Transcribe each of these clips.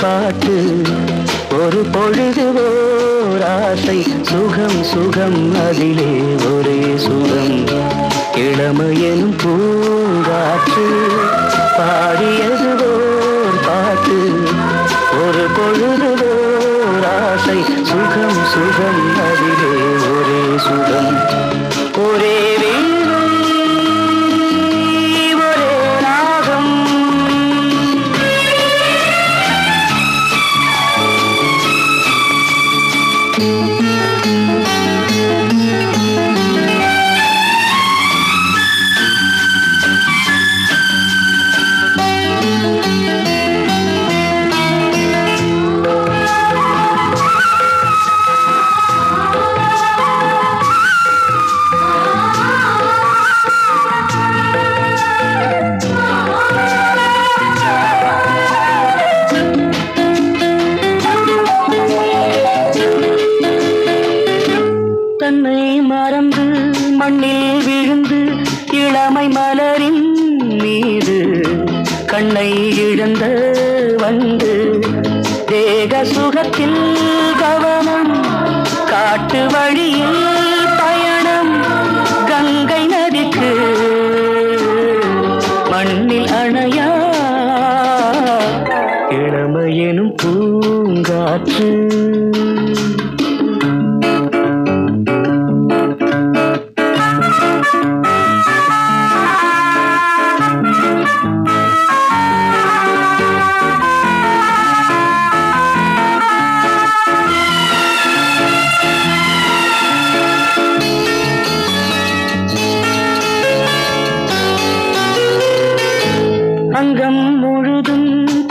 பாட்டு. ஒரு பொழுது ஓர் ஆசை. சுகம் சுகம் அதிலே ஒரே சுகம். இளமையன் பூங்காற்று. பாடியது ஓர் பாட்டு. ஒரு பொழுது ஓர் ஆசை. சுகம் சுகம் அதிலே ஒரே சுகம். கண்ணை இழந்த வந்து தேக சுகத்தில் கவனம் காட்டு வழியில் பயணம் கங்கை நதிக்கு மண்ணில் அணையா? இளமையெனும் பூங்காற்று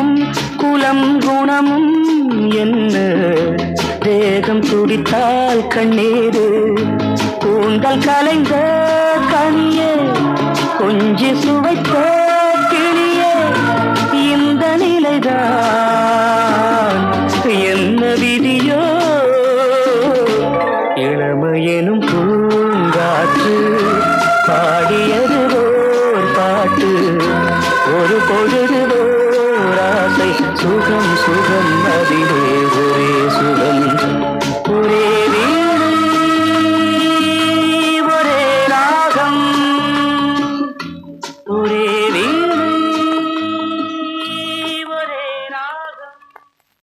இனமும் குலம் குணமும் என்ன? தேகம் துடித்தால் கண்ணீரு கூந்தல் கலைந்த கனியே கொஞ்சி சுவைத்த கிளியே இந்த நிலைதான். என்ன விதியோ? இளமையெனும் பூங்காற்று பாடியது ஓர் பாட்டு ஒரு பொழுது ஓராசை சுகம் சுகம் அதிலே ஒரே சுகம்.